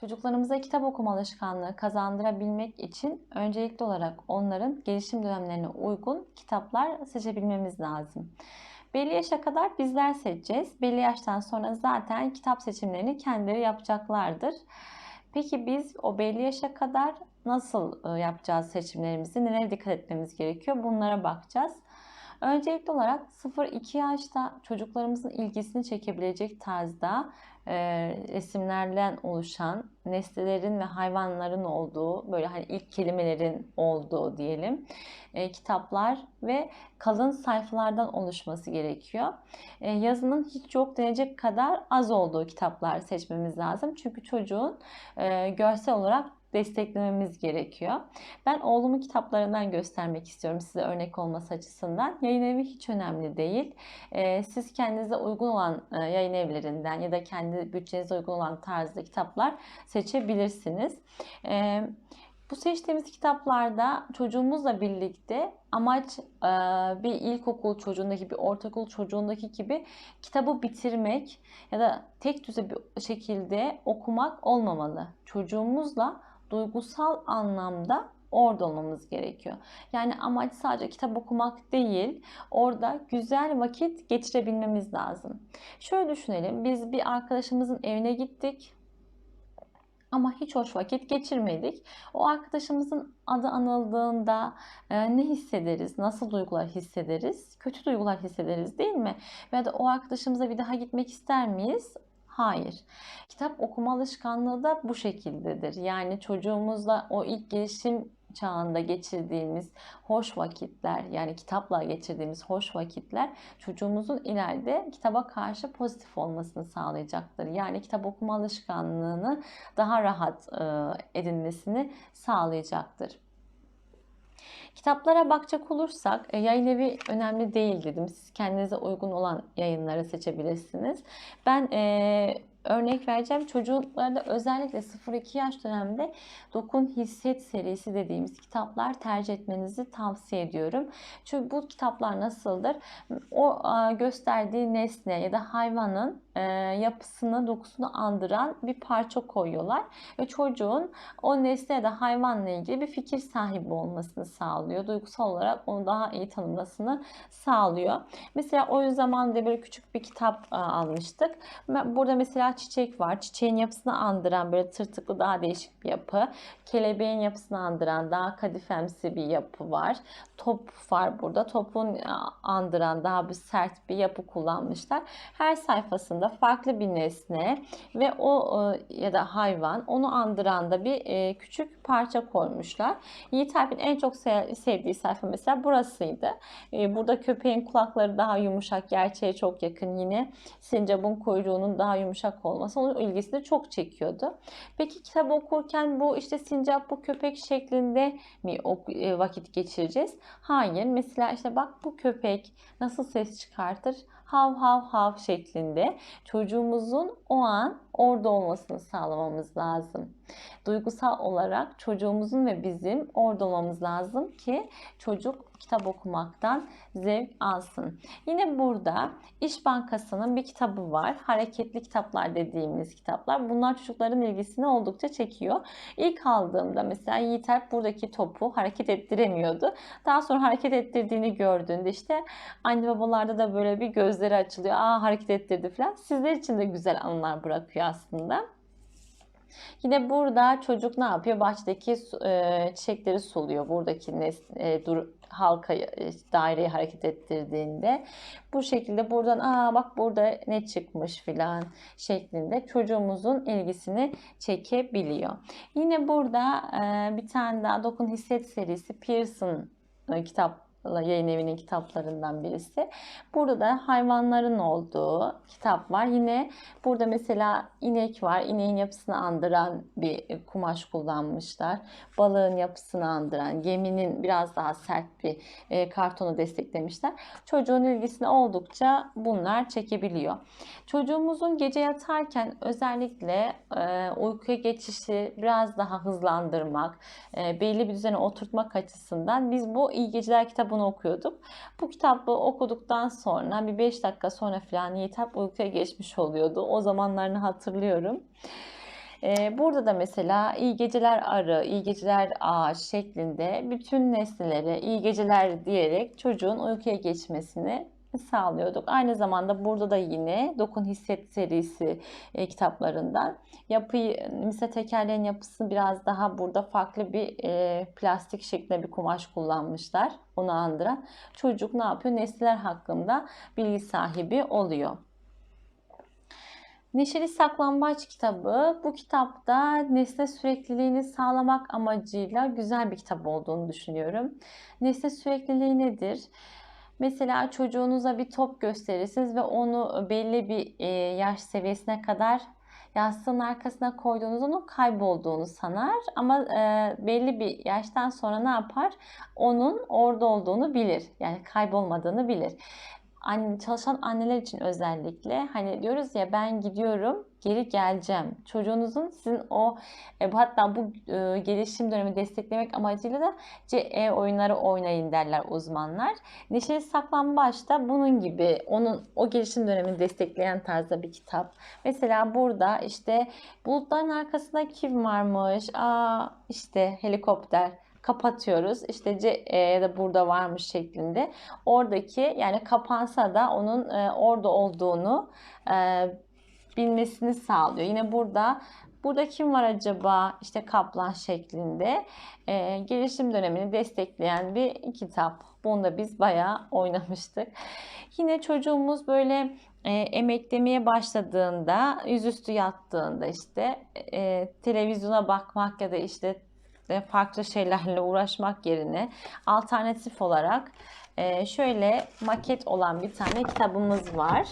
Çocuklarımıza kitap okuma alışkanlığı kazandırabilmek için öncelikli olarak onların gelişim dönemlerine uygun kitaplar seçebilmemiz lazım. Belli yaşa kadar bizler seçeceğiz. Belli yaştan sonra zaten kitap seçimlerini kendileri yapacaklardır. Peki biz o belli yaşa kadar nasıl e, yapacağız seçimlerimizi? Nelere dikkat etmemiz gerekiyor? Bunlara bakacağız. Öncelikli olarak 0-2 yaşta çocuklarımızın ilgisini çekebilecek tarzda e, resimlerden oluşan nesnelerin ve hayvanların olduğu böyle hani ilk kelimelerin olduğu diyelim e, kitaplar ve kalın sayfalardan oluşması gerekiyor. E, yazının hiç yok denecek kadar az olduğu kitaplar seçmemiz lazım. Çünkü çocuğun e, görsel olarak desteklememiz gerekiyor. Ben oğlumun kitaplarından göstermek istiyorum size örnek olması açısından. Yayın evi hiç önemli değil. Ee, siz kendinize uygun olan e, yayın evlerinden ya da kendi bütçenize uygun olan tarzda kitaplar seçebilirsiniz. Ee, bu seçtiğimiz kitaplarda çocuğumuzla birlikte amaç e, bir ilkokul çocuğundaki, bir ortaokul çocuğundaki gibi kitabı bitirmek ya da tek düze bir şekilde okumak olmamalı. Çocuğumuzla duygusal anlamda orada olmamız gerekiyor. Yani amaç sadece kitap okumak değil, orada güzel vakit geçirebilmemiz lazım. Şöyle düşünelim, biz bir arkadaşımızın evine gittik ama hiç hoş vakit geçirmedik. O arkadaşımızın adı anıldığında e, ne hissederiz, nasıl duygular hissederiz? Kötü duygular hissederiz değil mi? Veya da o arkadaşımıza bir daha gitmek ister miyiz? Hayır. Kitap okuma alışkanlığı da bu şekildedir. Yani çocuğumuzla o ilk gelişim çağında geçirdiğimiz hoş vakitler yani kitapla geçirdiğimiz hoş vakitler çocuğumuzun ileride kitaba karşı pozitif olmasını sağlayacaktır. Yani kitap okuma alışkanlığını daha rahat edinmesini sağlayacaktır. Kitaplara bakacak olursak e, yayın evi önemli değil dedim. Siz kendinize uygun olan yayınları seçebilirsiniz. Ben e, örnek vereceğim. Çocuklarda özellikle 0-2 yaş döneminde Dokun Hisset serisi dediğimiz kitaplar tercih etmenizi tavsiye ediyorum. Çünkü bu kitaplar nasıldır? O gösterdiği nesne ya da hayvanın e, yapısını, dokusunu andıran bir parça koyuyorlar. Ve çocuğun o nesne ya da hayvanla ilgili bir fikir sahibi olmasını sağlıyor. Duygusal olarak onu daha iyi tanımasını sağlıyor. Mesela o zaman da böyle küçük bir kitap almıştık. Burada mesela çiçek var. Çiçeğin yapısını andıran böyle tırtıklı daha değişik bir yapı. Kelebeğin yapısını andıran daha kadifemsi bir yapı var. Top var burada. Topun andıran daha bir sert bir yapı kullanmışlar. Her sayfasında farklı bir nesne ve o ya da hayvan onu andıran da bir küçük parça koymuşlar. Yiğit Alp'in en çok sevdiği sayfa mesela burasıydı. Burada köpeğin kulakları daha yumuşak, gerçeğe çok yakın yine. Sincap'ın kuyruğunun daha yumuşak olması onun ilgisini çok çekiyordu. Peki kitap okurken bu işte sincap bu köpek şeklinde mi vakit geçireceğiz? Hayır. Mesela işte bak bu köpek nasıl ses çıkartır? Hav hav hav şeklinde çocuğumuzun o an orada olmasını sağlamamız lazım. Duygusal olarak çocuğumuzun ve bizim orada olmamız lazım ki çocuk kitap okumaktan zevk alsın. Yine burada İş Bankası'nın bir kitabı var. Hareketli kitaplar dediğimiz kitaplar. Bunlar çocukların ilgisini oldukça çekiyor. İlk aldığımda mesela Yiğit Alp buradaki topu hareket ettiremiyordu. Daha sonra hareket ettirdiğini gördüğünde işte anne babalarda da böyle bir gözleri açılıyor. Aa hareket ettirdi falan. Sizler için de güzel anılar bırakıyor aslında. Yine burada çocuk ne yapıyor? Bahçedeki e, çiçekleri suluyor. Buradaki nes, e, dur, halkayı, e, daireyi hareket ettirdiğinde. Bu şekilde buradan aa bak burada ne çıkmış filan şeklinde çocuğumuzun ilgisini çekebiliyor. Yine burada e, bir tane daha Dokun Hisset serisi Pearson kitap yayın evinin kitaplarından birisi. Burada da hayvanların olduğu kitap var. Yine burada mesela inek var. İneğin yapısını andıran bir kumaş kullanmışlar. Balığın yapısını andıran, geminin biraz daha sert bir e, kartonu desteklemişler. Çocuğun ilgisini oldukça bunlar çekebiliyor. Çocuğumuzun gece yatarken özellikle e, uykuya geçişi biraz daha hızlandırmak, e, belli bir düzene oturtmak açısından biz bu iyi geceler kitabı kitabını okuyorduk. Bu kitabı okuduktan sonra bir 5 dakika sonra falan Yiğitap uykuya geçmiş oluyordu. O zamanlarını hatırlıyorum. Burada da mesela iyi geceler arı, iyi geceler ağaç şeklinde bütün nesnelere iyi geceler diyerek çocuğun uykuya geçmesini sağlıyorduk. Aynı zamanda burada da yine Dokun Hisset serisi e, kitaplarından yapıyı, mesela tekerleğin yapısını biraz daha burada farklı bir e, plastik şeklinde bir kumaş kullanmışlar. Onu andıran. Çocuk ne yapıyor? Nesneler hakkında bilgi sahibi oluyor. Neşeli Saklambaç kitabı. Bu kitapta nesne sürekliliğini sağlamak amacıyla güzel bir kitap olduğunu düşünüyorum. Nesne sürekliliği nedir? Mesela çocuğunuza bir top gösterirsiniz ve onu belli bir e, yaş seviyesine kadar yastığın arkasına koyduğunuz onun kaybolduğunu sanar ama e, belli bir yaştan sonra ne yapar? Onun orada olduğunu bilir. Yani kaybolmadığını bilir anne, çalışan anneler için özellikle hani diyoruz ya ben gidiyorum geri geleceğim. Çocuğunuzun sizin o e, hatta bu e, gelişim dönemi desteklemek amacıyla da CE oyunları oynayın derler uzmanlar. Neşeli Saklambaç da bunun gibi onun o gelişim dönemini destekleyen tarzda bir kitap. Mesela burada işte bulutların arkasında kim varmış? Aa işte helikopter kapatıyoruz. İşte C e, da burada varmış şeklinde. Oradaki yani kapansa da onun e, orada olduğunu e, bilmesini sağlıyor. Yine burada Burada kim var acaba? İşte kaplan şeklinde e, gelişim dönemini destekleyen bir kitap. Bunu da biz bayağı oynamıştık. Yine çocuğumuz böyle e, emeklemeye başladığında, yüzüstü yattığında işte e, televizyona bakmak ya da işte ve farklı şeylerle uğraşmak yerine alternatif olarak e, şöyle maket olan bir tane kitabımız var.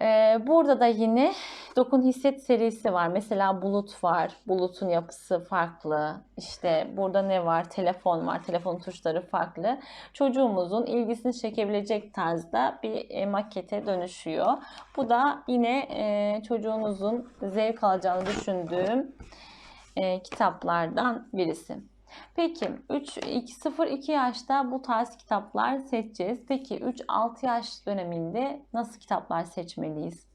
E, burada da yine Dokun Hisset serisi var. Mesela bulut var. Bulutun yapısı farklı. İşte burada ne var? Telefon var. Telefon tuşları farklı. Çocuğumuzun ilgisini çekebilecek tarzda bir e, makete dönüşüyor. Bu da yine çocuğunuzun zevk alacağını düşündüğüm e, kitaplardan birisi. Peki 3-0-2 yaşta bu tarz kitaplar seçeceğiz. Peki 3-6 yaş döneminde nasıl kitaplar seçmeliyiz?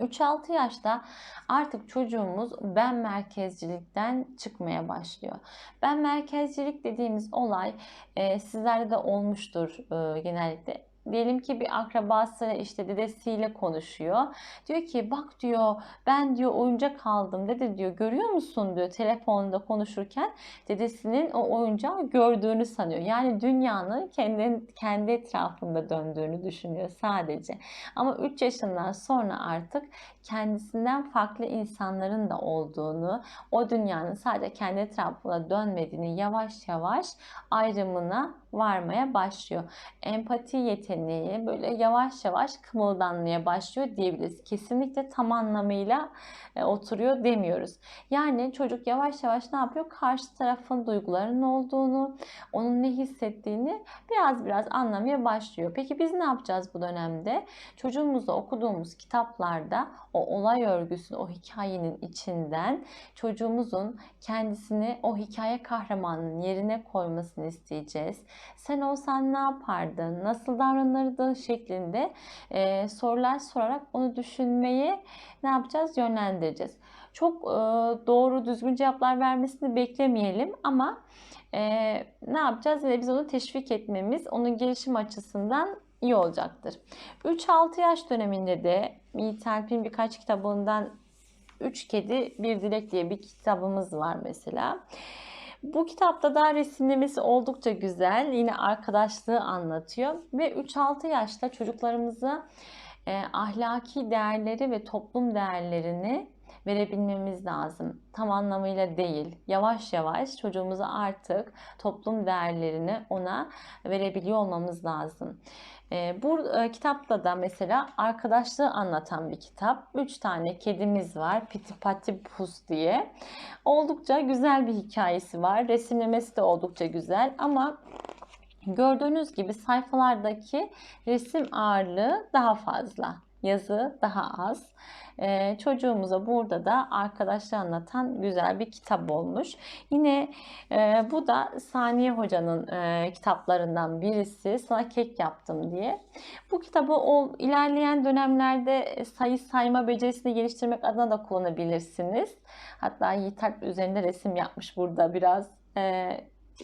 3-6 yaşta artık çocuğumuz ben merkezcilikten çıkmaya başlıyor. Ben merkezcilik dediğimiz olay e, sizlerde de olmuştur e, genellikle diyelim ki bir akrabası işte dedesiyle konuşuyor. Diyor ki bak diyor ben diyor oyuncak aldım dede diyor görüyor musun diyor telefonda konuşurken dedesinin o oyuncağı gördüğünü sanıyor. Yani dünyanın kendi, kendi etrafında döndüğünü düşünüyor sadece. Ama 3 yaşından sonra artık kendisinden farklı insanların da olduğunu, o dünyanın sadece kendi etrafına dönmediğini yavaş yavaş ayrımına varmaya başlıyor. Empati yeteneği böyle yavaş yavaş kımıldanmaya başlıyor diyebiliriz. Kesinlikle tam anlamıyla e, oturuyor demiyoruz. Yani çocuk yavaş yavaş ne yapıyor? Karşı tarafın duygularının olduğunu, onun ne hissettiğini biraz biraz anlamaya başlıyor. Peki biz ne yapacağız bu dönemde? Çocuğumuzla okuduğumuz kitaplarda o olay örgüsünü, o hikayenin içinden çocuğumuzun kendisini o hikaye kahramanının yerine koymasını isteyeceğiz. Sen olsan ne yapardın, nasıl davranırdın şeklinde e, sorular sorarak onu düşünmeyi ne yapacağız? Yönlendireceğiz. Çok e, doğru, düzgün cevaplar vermesini beklemeyelim ama e, ne yapacağız? Yine biz onu teşvik etmemiz, onun gelişim açısından iyi olacaktır. 3-6 yaş döneminde de Yiğit Alp'in birkaç kitabından 3 Kedi Bir Dilek diye bir kitabımız var mesela. Bu kitapta da resimlemesi oldukça güzel. Yine arkadaşlığı anlatıyor ve 3-6 yaşta çocuklarımıza e, ahlaki değerleri ve toplum değerlerini verebilmemiz lazım. Tam anlamıyla değil. Yavaş yavaş çocuğumuza artık toplum değerlerini ona verebiliyor olmamız lazım. E, bu e, kitapta da mesela arkadaşlığı anlatan bir kitap. Üç tane kedimiz var. Piti Pati Pus diye. Oldukça güzel bir hikayesi var. Resimlemesi de oldukça güzel ama Gördüğünüz gibi sayfalardaki resim ağırlığı daha fazla. Yazı daha az. Ee, çocuğumuza burada da arkadaşlar anlatan güzel bir kitap olmuş. Yine e, bu da Saniye Hoca'nın e, kitaplarından birisi. Sana kek yaptım diye. Bu kitabı o ilerleyen dönemlerde sayı sayma becerisini geliştirmek adına da kullanabilirsiniz. Hatta Yiğit üzerinde resim yapmış burada biraz. E,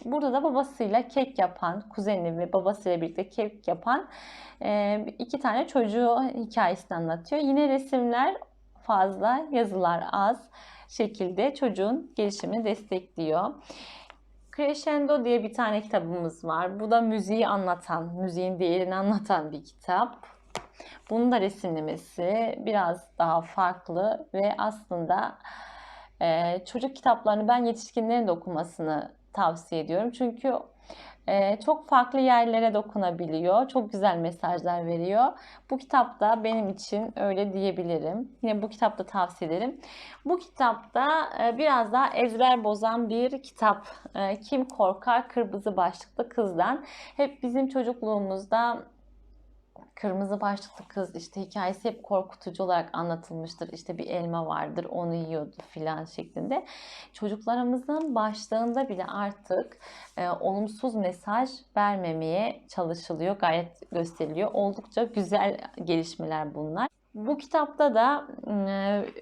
Burada da babasıyla kek yapan, kuzeni ve babasıyla birlikte kek yapan e, iki tane çocuğu hikayesini anlatıyor. Yine resimler fazla, yazılar az şekilde çocuğun gelişimini destekliyor. Crescendo diye bir tane kitabımız var. Bu da müziği anlatan, müziğin değerini anlatan bir kitap. Bunun da resimlemesi biraz daha farklı ve aslında e, çocuk kitaplarını ben yetişkinlerin de okumasını tavsiye ediyorum. Çünkü e, çok farklı yerlere dokunabiliyor. Çok güzel mesajlar veriyor. Bu kitap da benim için öyle diyebilirim. Yine bu kitapta tavsiye ederim. Bu kitapta e, biraz daha ezber bozan bir kitap. E, Kim Korkar Kırmızı Başlıklı Kızdan. Hep bizim çocukluğumuzda kırmızı başlıklı kız işte hikayesi hep korkutucu olarak anlatılmıştır. İşte bir elma vardır onu yiyordu filan şeklinde. Çocuklarımızın başlığında bile artık e, olumsuz mesaj vermemeye çalışılıyor. Gayet gösteriliyor. Oldukça güzel gelişmeler bunlar. Bu kitapta da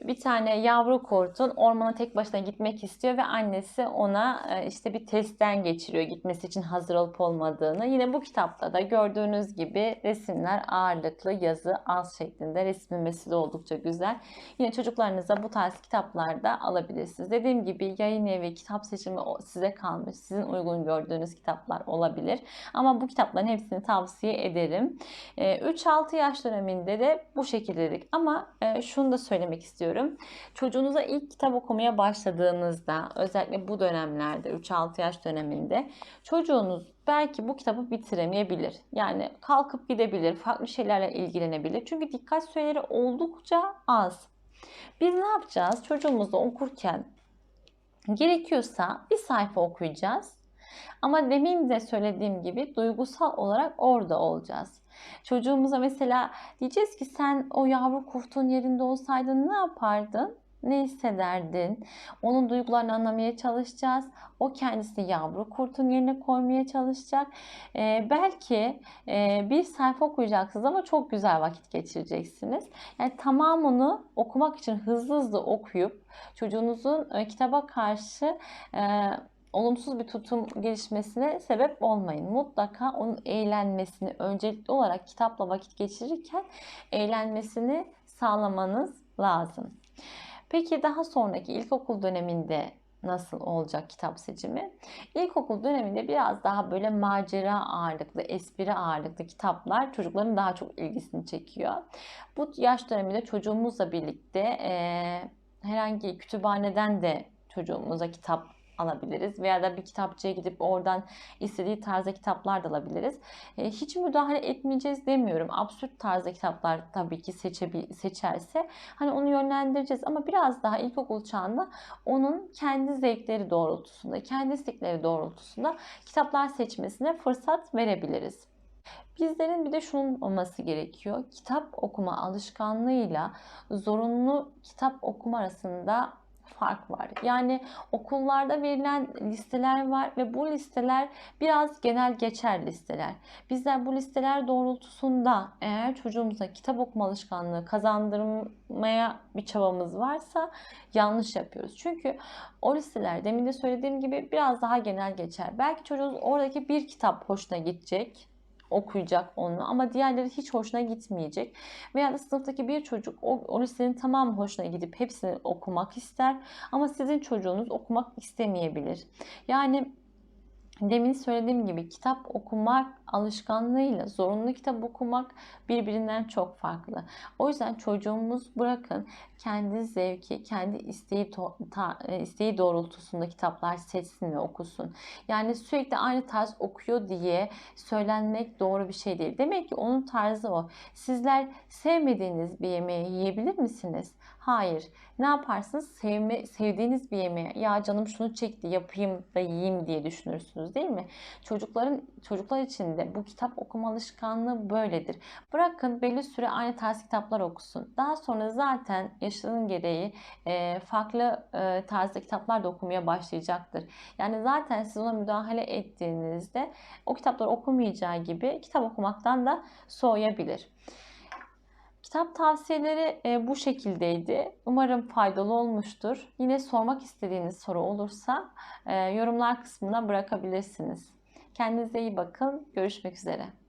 bir tane yavru kurtun ormana tek başına gitmek istiyor ve annesi ona işte bir testten geçiriyor gitmesi için hazır olup olmadığını. Yine bu kitapta da gördüğünüz gibi resimler ağırlıklı yazı az şeklinde resimlemesi de oldukça güzel. Yine çocuklarınıza bu tarz kitaplarda alabilirsiniz. Dediğim gibi yayın evi kitap seçimi size kalmış. Sizin uygun gördüğünüz kitaplar olabilir. Ama bu kitapların hepsini tavsiye ederim. 3-6 yaş döneminde de bu şekilde dedik. Ama e, şunu da söylemek istiyorum. Çocuğunuza ilk kitap okumaya başladığınızda özellikle bu dönemlerde 3-6 yaş döneminde çocuğunuz belki bu kitabı bitiremeyebilir. Yani kalkıp gidebilir, farklı şeylerle ilgilenebilir. Çünkü dikkat süreleri oldukça az. Biz ne yapacağız? Çocuğumuzla okurken gerekiyorsa bir sayfa okuyacağız. Ama demin de söylediğim gibi duygusal olarak orada olacağız. Çocuğumuza mesela diyeceğiz ki sen o yavru kurtun yerinde olsaydın ne yapardın? ne hissederdin? Onun duygularını anlamaya çalışacağız. O kendisi yavru kurtun yerine koymaya çalışacak. Ee, belki e, bir sayfa okuyacaksınız ama çok güzel vakit geçireceksiniz. Yani tamamını okumak için hızlı hızlı okuyup çocuğunuzun e, kitaba karşı e, olumsuz bir tutum gelişmesine sebep olmayın. Mutlaka onun eğlenmesini öncelikli olarak kitapla vakit geçirirken eğlenmesini sağlamanız lazım. Peki daha sonraki ilkokul döneminde nasıl olacak kitap seçimi? İlkokul döneminde biraz daha böyle macera ağırlıklı, espri ağırlıklı kitaplar çocukların daha çok ilgisini çekiyor. Bu yaş döneminde çocuğumuzla birlikte e, herhangi kütüphaneden de çocuğumuza kitap alabiliriz veya da bir kitapçıya gidip oradan istediği tarzda kitaplar da alabiliriz. E, hiç müdahale etmeyeceğiz demiyorum. Absürt tarzda kitaplar tabii ki seçebil seçerse hani onu yönlendireceğiz ama biraz daha ilkokul çağında onun kendi zevkleri doğrultusunda, kendi istekleri doğrultusunda kitaplar seçmesine fırsat verebiliriz. Bizlerin bir de şunun olması gerekiyor. Kitap okuma alışkanlığıyla zorunlu kitap okuma arasında fark var. Yani okullarda verilen listeler var ve bu listeler biraz genel geçer listeler. Bizler bu listeler doğrultusunda eğer çocuğumuza kitap okuma alışkanlığı kazandırmaya bir çabamız varsa yanlış yapıyoruz. Çünkü o listeler demin de söylediğim gibi biraz daha genel geçer. Belki çocuğunuz oradaki bir kitap hoşuna gidecek okuyacak onu ama diğerleri hiç hoşuna gitmeyecek. Veya da sınıftaki bir çocuk o, o listenin tamamı hoşuna gidip hepsini okumak ister ama sizin çocuğunuz okumak istemeyebilir. Yani Demin söylediğim gibi kitap okumak alışkanlığıyla zorunlu kitap okumak birbirinden çok farklı. O yüzden çocuğumuz bırakın kendi zevki, kendi isteği, ta, e, isteği doğrultusunda kitaplar seçsin ve okusun. Yani sürekli aynı tarz okuyor diye söylenmek doğru bir şey değil. Demek ki onun tarzı o. Sizler sevmediğiniz bir yemeği yiyebilir misiniz? Hayır. Ne yaparsınız? Sevme, sevdiğiniz bir yemeği ya canım şunu çekti yapayım da yiyeyim diye düşünürsünüz değil mi? Çocukların çocuklar için de bu kitap okuma alışkanlığı böyledir. Bırakın belli süre aynı tarz kitaplar okusun. Daha sonra zaten yaşının gereği e, farklı e, tarzda kitaplar da okumaya başlayacaktır. Yani zaten siz ona müdahale ettiğinizde o kitapları okumayacağı gibi kitap okumaktan da soğuyabilir. Kitap tavsiyeleri e, bu şekildeydi. Umarım faydalı olmuştur. Yine sormak istediğiniz soru olursa e, yorumlar kısmına bırakabilirsiniz. Kendinize iyi bakın. Görüşmek üzere.